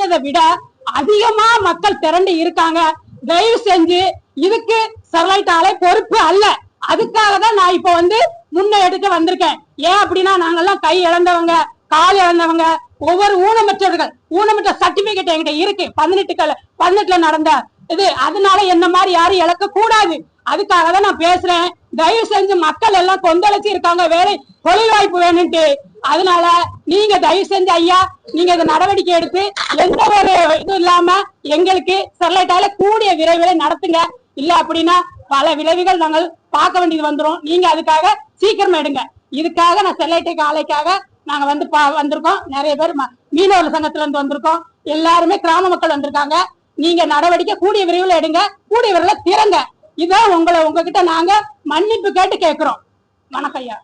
இருந்ததை விட அதிகமா மக்கள் திரண்டு இருக்காங்க. தயவு செஞ்சு இதுக்கு ஸ்டெர்லைட் ஆலை பொறுப்பு அல்ல. அதுக்காக தான் நான் இப்ப வந்து முன்ன எடுத்து வந்திருக்கேன். ஏன் அப்படின்னா நாங்கெல்லாம் கை இழந்தவங்க கால் இழந்தவங்க ஒவ்வொரு ஊனமற்றவர்கள் ஊனமற்ற சர்டிபிகேட் என்கிட்ட இருக்கு. பதினெட்டு பதினெட்டுல நடந்த இது. அதனால என்ன மாதிரி யாரும் இழக்க கூடாது. அதுக்காக தான் நான் பேசுறேன். தயவு செஞ்சு மக்கள் எல்லாம் கொந்தளிச்சு இருக்காங்க. வேலை தொழில் வாய்ப்பு வேணும்ட்டு அதனால நீங்க தயவு செஞ்சு ஐயா நீங்க இந்த நடவடிக்கை எடுத்து எந்த ஒரு இதுவும் இல்லாம எங்களுக்கு ஸ்டெர்லைட்டால கூடிய விரைவில் நடத்துங்க. இல்ல அப்படின்னா பல விளைவுகள் நாங்கள் பார்க்க வேண்டியது வந்துரும். நீங்க அதுக்காக சீக்கிரம் எடுங்க. இதுக்காக நான் ஸ்டெர்லைட் ஆலைக்காக நாங்க வந்து பா- வந்திருக்கோம். நிறைய பேர் ம- மீனவர் சங்கத்துல இருந்து வந்திருக்கோம். எல்லாருமே கிராம மக்கள் வந்திருக்காங்க. நீங்க நடவடிக்கை கூடிய விரைவில் எடுங்க. கூடிய விரைவில் திறங்க. இதான் உங்களை உங்ககிட்ட நாங்க மன்னிப்பு கேட்டு கேட்கிறோம். வணக்கம் ஐயா.